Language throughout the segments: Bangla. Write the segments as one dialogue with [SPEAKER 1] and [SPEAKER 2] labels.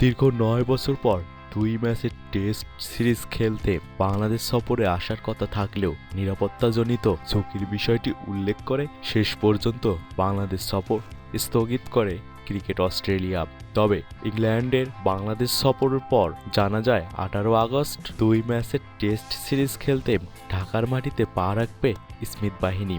[SPEAKER 1] দীর্ঘ নয় বছর পর দুই ম্যাচের টেস্ট সিরিজ খেলতে বাংলাদেশ সফরে আসার কথা থাকলেও নিরাপত্তাজনিত ঝুঁকির বিষয়টি উল্লেখ করে শেষ পর্যন্ত বাংলাদেশ সফর স্থগিত করে ক্রিকেট অস্ট্রেলিয়া। তবে ইংল্যান্ডের বাংলাদেশ সফরের পর জানা যায়, আঠারো আগস্ট দুই ম্যাচের টেস্ট সিরিজ খেলতে ঢাকার মাটিতে পা রাখবে স্মিথ বাহিনী।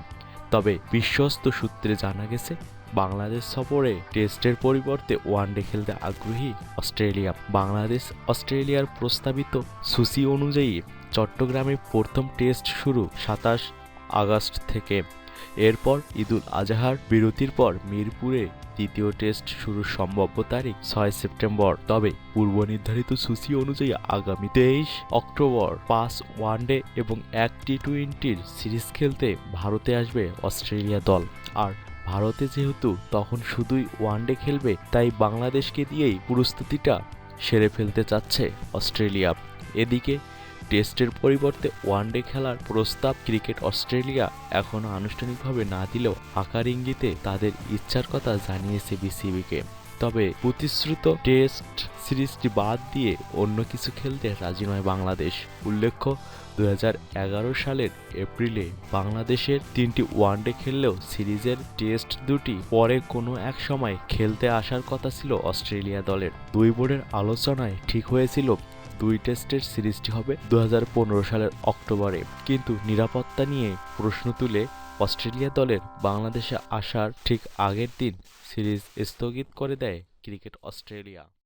[SPEAKER 1] তবে বিশ্বস্ত সূত্রে জানা গেছে, বাংলাদেশ সফরে টেস্টের পরিবর্তে ওয়ানডে খেলতে আগ্রহী অস্ট্রেলিয়া। বাংলাদেশ অস্ট্রেলিয়ার প্রস্তাবিত সূচি অনুযায়ী চট্টগ্রামে প্রথম টেস্ট শুরু সাতাশ আগস্ট থেকে। এরপর ঈদুল আজহার বিরতির পর মিরপুরে দ্বিতীয় টেস্ট শুরুর সম্ভাব্য তারিখ ছয় সেপ্টেম্বর। তবে পূর্ব নির্ধারিত সূচি অনুযায়ী আগামী তেইশ অক্টোবর পাঁচ ওয়ানডে এবং এক টি টোয়েন্টির সিরিজ খেলতে ভারতে আসবে অস্ট্রেলিয়া দল। আর ভারতে যেহেতু তখন শুধুই ওয়ানডে খেলবে, তাই বাংলাদেশকে দিয়েই প্রস্তুতিটা সেরে ফেলতে চাচ্ছে অস্ট্রেলিয়া। এদিকে টেস্টের পরিবর্তে ওয়ানডে খেলার প্রস্তাব ক্রিকেট অস্ট্রেলিয়া এখনও আনুষ্ঠানিকভাবে না দিলেও আকার ইঙ্গিতে তাদের ইচ্ছার কথা জানিয়েছে বিসিবিকে। তবে প্রতিশ্রুত টেস্ট সিরিজটি বাদ দিয়ে অন্য কিছু খেলতে রাজি নয় বাংলাদেশ। উল্লেখ্য দু হাজার এগারো সালের এপ্রিলে বাংলাদেশের তিনটি ওয়ানডে খেললেও সিরিজের টেস্ট দুটি পরে কোনো এক সময় খেলতে আসার কথা ছিল অস্ট্রেলিয়া দলের। দুই বোর্ডের আলোচনায় ঠিক হয়েছিল দুই টেস্টের সিরিজটি হবে দু হাজার পনেরো সালের অক্টোবরে। কিন্তু নিরাপত্তা নিয়ে প্রশ্ন তুলে অস্ট্রেলিয়া দলের বাংলাদেশে আসার ঠিক আগের দিন সিরিজ স্থগিত করে দেয় ক্রিকেট অস্ট্রেলিয়া।